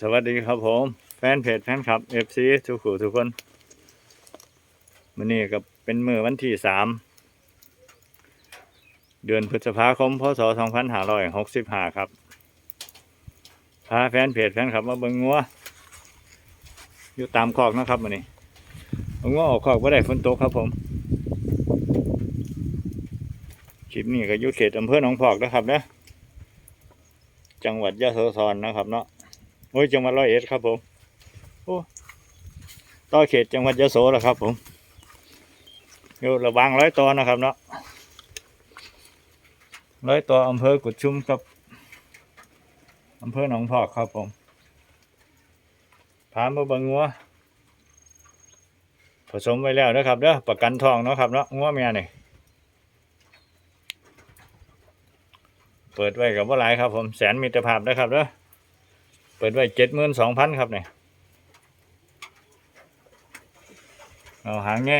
สวัสดีครับผม แฟนเพจแฟนคลับ FC ทุกคู่ทุกคนวันนี้ก็เป็นมือวันที่สามเดือนพฤษภาคมพศ2565ครับ พาแฟนเพจแฟนคลับมาเบิ่งงัวอยู่ตามคอกนะครับวันนี้งัวออกคอกว่าได้ฝนตกครับผมคลิปนี้ก็อยู่เขตอำเภอหนองพอกนะครับนะจังหวัดยะโสธรนะครับเนาะ โอ้ยจังหวัดร้อยเอ็ดครับผมโอ้ต่อเขตจังหวัดยะโสแล้วครับ ผมอยู่ระหวางร้อยต่อนะครับ เนาะร้อยต่ออำเภอกุดชุมครับอำเภอหนองพอกครับผมพามาบังงัวผสมไว้แล้วนะครับเด้อประกันทองเนาะครับเนาะงัวเมียนี่เปิดไว้กับว่าหลายครับผมแสนมิตรภาพนะครับเด้อ ปิดไว้เจ็ดหมื่นสองพันครับเนี่ยเอาหางไง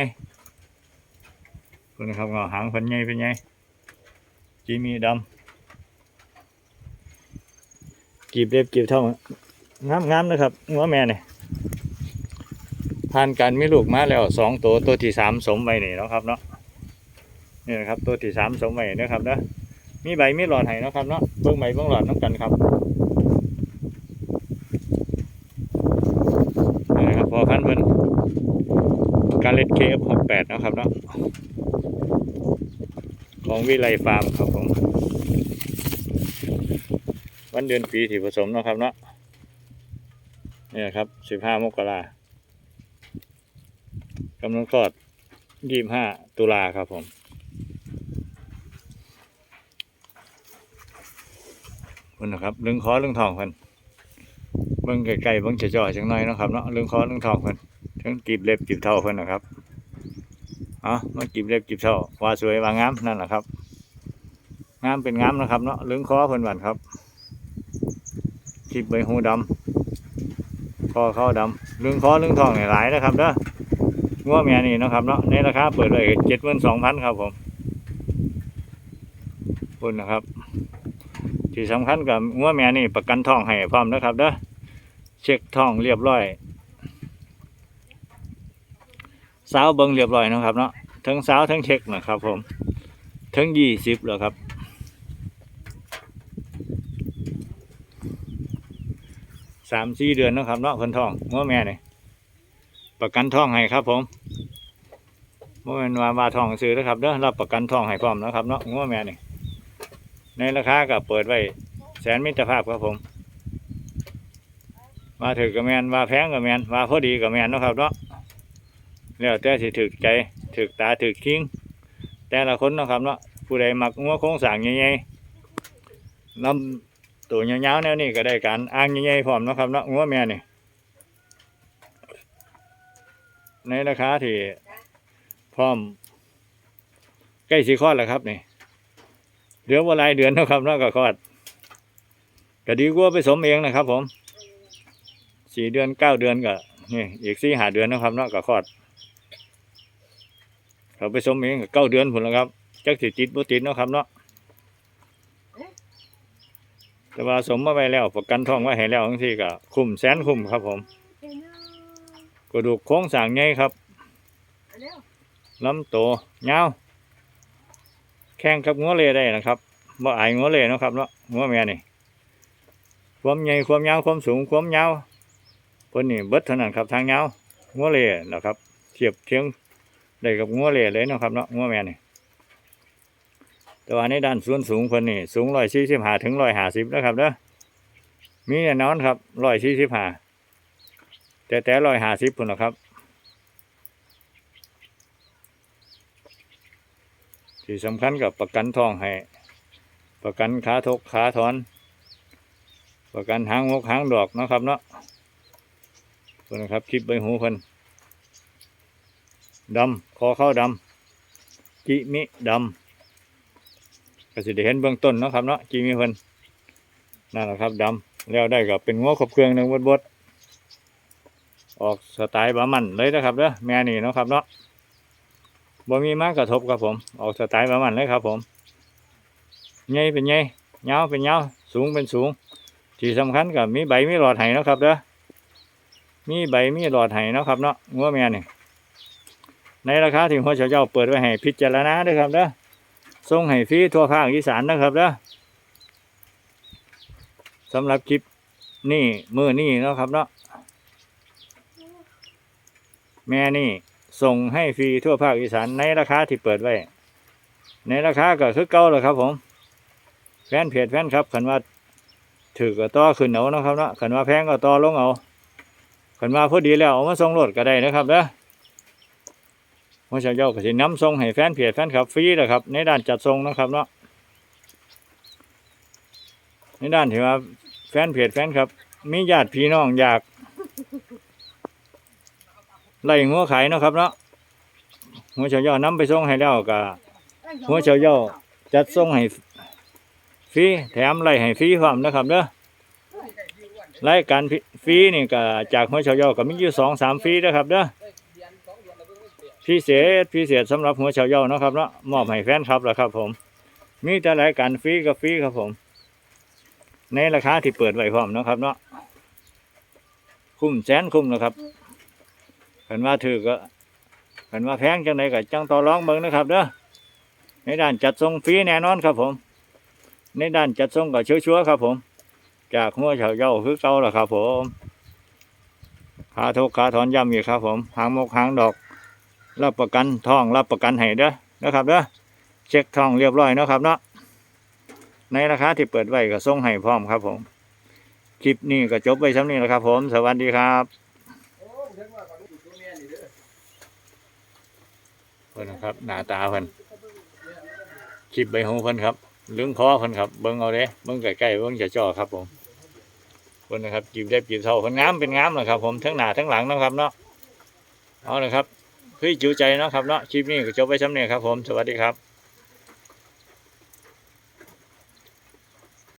คุณครับเอาหางเพันไงเป็นไงจีมีดำกีบเล็บกีบเท่างามงามๆนะครับงัวแม่เนี่ยผ่านการมีลูกมาแล้วสองตัวตัวที่สามสมไว้นี่นะครับเนาะนี่นะครับตัวที่สามสมไว้นะครับเนาะมีใบมีหลอดให้นะครับเนาะเบิ้งใบเบิ้งหลอดน้ำกันครับ นี่นะครับพอพันเพิ่นการ เล็ดเคฟหกแปดนะครับเนาะของวิไลฟาร์มครับผมวันเดือนปีที่ผสมนะครับเนาะนี่ครับสิบห้ามกรากำหนดคลอดยี่สิบห้าตุลาครับผมคุณนะครับเรื่องคอเรื่องทองเพิ่นเบิ่งไกลๆเบิ่งจ่อๆจังหน่อยนะครับเนาะเรื่องคอเรื่องทองเพิ่น ทั้งกีบเล็บกีบเท่าเพิ่นนะครับเอ๋อมากีบเล็บกีบเท่าว่าสวยว่างามนั่นแหละครับงามเป็นงามนะครับเนาะเรืองคอเพิ่นหวานครับกีบใบหูดำคอเข้าดำเรืองคอเรืองทองเนี่ยหลายนะครับเด้องัวเมียนี่นะครับเนาะในราคาเปิดไว้เจ็ดหมื่นสองพันครับผมคุณนะครับ ที่สำคัญกับงัวเมียนี่ประกันทองให้พร้อมนะครับเด้อเช็คทองเรียบร้อย สาวเบิ้งเรียบร้อยนะครับเนาะทั้งสาวทั้งเช็คนะครับผมทั้งยี่สิบแล้วครับสามสี่เดือนนะครับเนาะคนทองง้อแม่เนี่ยประกันทองให้ครับผมเมื่อวันวาว่าทองซื้อนะครับเด้อรับประกันทองให้พร้อมนะครับเนาะง้อแม่เนี่ยในราคาก็เปิดไว้แสนมิตรภาพครับผมว่าถือกับแมนว่าแพงกับแมนว่าพอดีกับแมนนะครับเนาะ แล้วแต่สิถึกใจถึกตาถึกคิงแต่ละคนนะครับเนาะผู้ใดมักงัวโค้งสางใหญ่ๆลำตัวยาวๆแนวนี้ก็ได้การอ้างใหญ่ๆพร้อมนะครับเนาะงัวแม่นี่ในราคาที่พร้อมใกล้สิคลอดแล้วครับนี่เดือนว่าลายเดือนนะครับเนาะก็คลอดก็ดีกว่าไปสมเองนะครับ ผมสี่เดือนเก้าเดือนก็นี่อีกสี่หาเดือนนะครับเนาะก็คลอด เขาไปสมเองก็เก้าเดือนผลแล้วครับจักสิติดบ่ติดเนาะครับเนาะแต่ว่าสมมาไปแล้วประกันทองไว้ให้แล้วทั้งที่ก็คุ้มแสนคุ้มครับ ผมกระดูกโค้งสางใหญ่ครับลำโตยาแข่งกับงัวเล่ได้นะครับบ่อายงัวเล่เนาะครับเนาะงัวแม่นี่ความใหญ่ความยาวความสูงความยาวเพิ่นนี่เบิดเท่านั้นครับทางยาวงัวเล่นะครับเทียบเทียง ได้กับงัวเล่เลยนะครับเนาะงัวแม่นี่แต่ว่าในด้านส่วนสูงเพิ่นนี่สูงร้อยสี่สิบห้าถึงร้อยห้าสิบนะครับเด้อมีแน่นอนครับร้อยสี่สิบห้าแต่แต่ร้อยห้าสิบพุ่นนะครับที่สำคัญกับประกันทองให้ ประกันขาทกขาถอน ประกันหางหกหางดอกนะครับเนาะเพิ่นนะครับคลิปใบหูเพิ่น ดำคอเข้าดำจิมิดำก็สิได้เห็นเบื้องต้นเนาะครับเนาะจิมิเพิ่นนั่นแหละครับดำแล้วได้ก็เป็นงัวครบเครื่องหนึ่งบดๆออกสไตล์บามันเลยนะครับเด้อแม่นี่เนาะครับเนาะบ่มีมากกระทบครับผม ออกสไตล์บามันเลยครับผมใหญ่เป็นใหญ่ยาวเป็นยาวสูงเป็นสูง ที่สำคัญก็มีใบมีหลอดไห้นะครับเด้อมีใบมีหลอดไห้นะครับเนาะงัวแม่นี่ ในราคาที่หัวเฉาเจ้าเปิดไว้ให้พิจารณาด้อครับเด้อส่งให้ฟรีทั่วภาคอีสานนะครับเด้อสำหรับคลิปนี่มือนี่เนาะครับเนาะแม่นี่ส่งให้ฟรีทั่วภาคอีสานในราคาที่เปิดไว้ ในราคาก็คือเก่าเลยครับผม แฟนเพจแฟนครับขันว่าถือก็ต่อขึ้นเอาเนาะครับเนาะขันว่าแพงก็ต่อลงเอาขันว่าพอดีแล้วเอามาส่งรถก็ได้นะครับเด้อ ว่าชาวเจ้าก็สิน้ำส่งให้แฟนเพจแฟนครับฟรีนะครับ ในด้านจัดส่งนะครับเนาะในด้านที่ว่าแฟนเพจแฟนครับ มีญาติพี่น้องอยากไล่งัวขายเนาะครับเนาะหัวเฉาเจ้านำไปส่งให้แล้วก็หัวเฉาเจ้าจัดส่งให้ฟรีแถมไล่ให้ฟรีความนะครับเด้อรายการฟรีนี่ก็จากหัวเฉาเจ้าก็มีอยู่สองสามฟรีนะครับเด้อ พิเศษพิเศษสำหรับหัวเฉาเจ้านะครับเนาะมอบให้แฟนครับแล้วครับ ผม มีแต่รายการฟรีกับฟรีครับผม ในราคาที่เปิดไว้พร้อมนะครับ เนาะคุ้มแสนคุ้มนะครับเห็นว่าถือก็เห็นว่าแพงจังไดก็จังต่อร้องเบิ่งนะครับเด้อในด้านจัดส่งฟรีแน่นอนครับผม ในด้านจัดส่งก็ชัวร์ๆครับผม จากหัวเฉาเย้าคือเก่าแล้วครับผม ขาทุกขาถอนย่ำอีกครับ ผมหางมกหางดอก รับประกันท่องรับประกันให้เด้อนะครับเด้อเช็คท่องเรียบร้อยนะครับเนาะในราคาที่เปิดไว้ก็ส่งให้พร้อมครับ ผม คลิปนี้ก็จบไปซ้ำนี้แล้วครับ ผม สวัสดีครับเพื่อนนะครับหน้าตาเพื่อนคลิปใบหูเพิ่นครับเรื่องคอเพิ่นครับ เบิ่งเอาเด้เบิ่งใกล้ๆเบิ่งจะจ่อครับผม พิ่นนะครับจีบได้จีบเท่าเพิ่นงามเป็นงามนะครับ ผมทั้งหน้าทั้งหลังนะครับเนาะเอาละครับเพื่อจูใจเนาะครับเนาะคลิปนี้ก็จบไปสำเนี่ยครับผมสวัสดีครับ